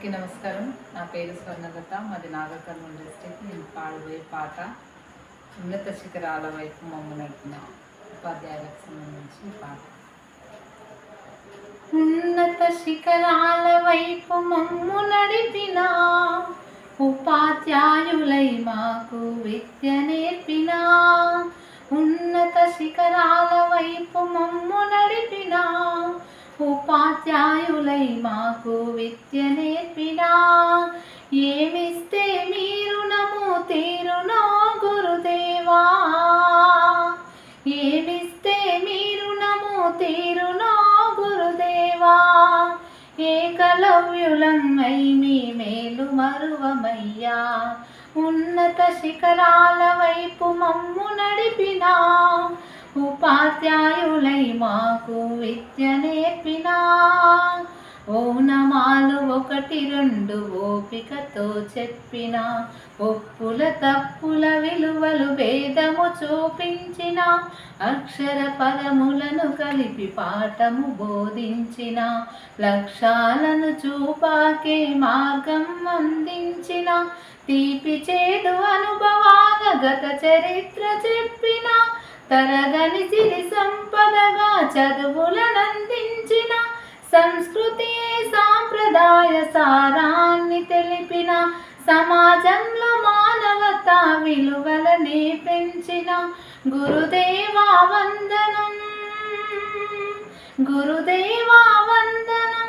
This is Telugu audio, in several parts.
అందరికీ నమస్కారం. నా పేరు స్వర్ణలత మాది నాగర్ డిస్ట్రిక్ట్ నేను పాడబోయే పాట ఉన్నత శిఖరాల వైపు మమ్మ నడిపిన ఉపాధ్యాయులకు సంబంధించిన పాట. ఉన్నత శిఖరాల వైపు మమ్ము నడిపిన ఉపాధ్యాయులై మాకు విద్య నేర్పిన. ఉన్నత శిఖరాల వైపు మమ్ము నడిపిన ఉపాధ్యాయులై మాకు విద్య నేర్పినా. ఏమిస్తే మీరు నము తీరునో గురుదేవా. ఏమిస్తే మీరు నము తీరునో గురుదేవా. ఏకలవ్యులమై మీ మేలు మరువమయ్యా. ఉన్నత శిఖరాల వైపు మమ్ము నడిపినా. ఉపాధ్యాయులై మాకు విద్య నేర్పినా. ఓనమాలు ఒకటి రెండు ఓపికతో చెప్పిన. ఒప్పుల తప్పుల విలువలు భేదము చూపించిన. అక్షర పదములను కలిపి పాఠము బోధించిన. లక్ష్యాలను చూపాకే మార్గం అందించిన. తీపి చేదు అనుభవాల గత చరిత్ర చెప్పిన. తరగని సిరి సంపదగా చదువులనందించిన సంస్కృతి సాంప్రదాయ సారాన్ని తెలిపిన సమాజంలో మానవత విలువలనే పెంచిన గురుదేవా వందనం. గురుదేవా వందనం.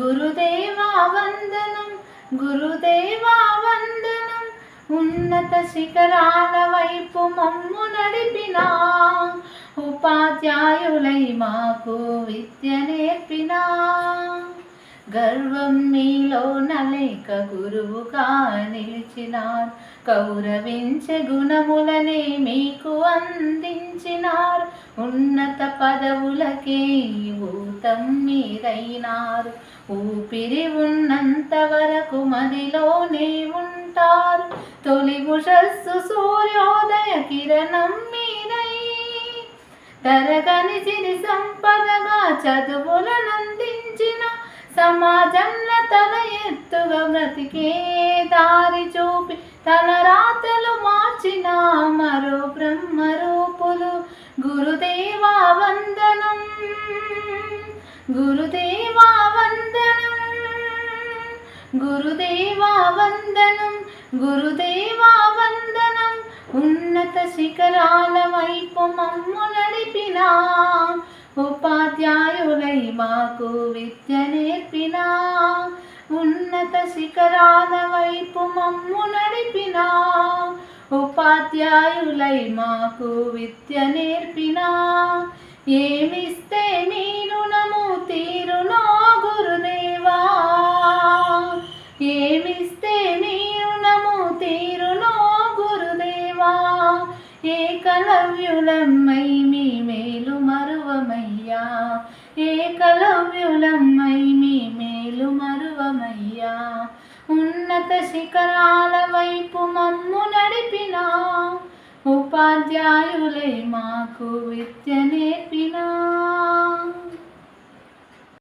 గురుదేవా వందనం. గురుదేవా వందనం. ఉన్నత శిఖరాల వైపు ఉపాధ్యాయులై మాకు విద్య నేర్పినా. గర్వం మీలో నలేక గురువుగా నిలిచినార్. కౌరవించే గుణములనే మీకు అందించినారు. ఉన్నత పదవులకే ఊతం మీరైనారు. ఊపిరి ఉన్నంత వరకు మదిలోనే ఉంటారు. తొలి ఉషస్సు సూర్యోదయ కిరణం తరగని సిరి సంపదగా చదువులనందించిన సమాజంలో తల ఎత్తుగా బ్రతికే దారి చూపి తన రాతలు మార్చిన మరో బ్రహ్మరూపులు గురుదేవా వందనం గురుదేవా వందనం గురుదేవా వందనం గురుదేవా వందనం. ఉన్నత శిఖరాల వైపు మమ్ము నేర్పినా ఉపాధ్యాయులై మాకు విద్య నేర్పినా ఉన్నత శిఖరాల వైపు మమ్ము నడిపినా ఉపాధ్యాయులై మాకు విద్య నేర్పినా ఏమిస్తే మీరు నము తీరునో ఏకలవ్యులమ్మై మీ మేలు మరువమయ్యా. ఏకలవ్యులమ్మై మీ మేలు మరువమయ్యా. ఉన్నత శిఖరాల వైపు మమ్ము నడిపినా. ఉపాధ్యాయులై మాకు విద్య నేర్పినా.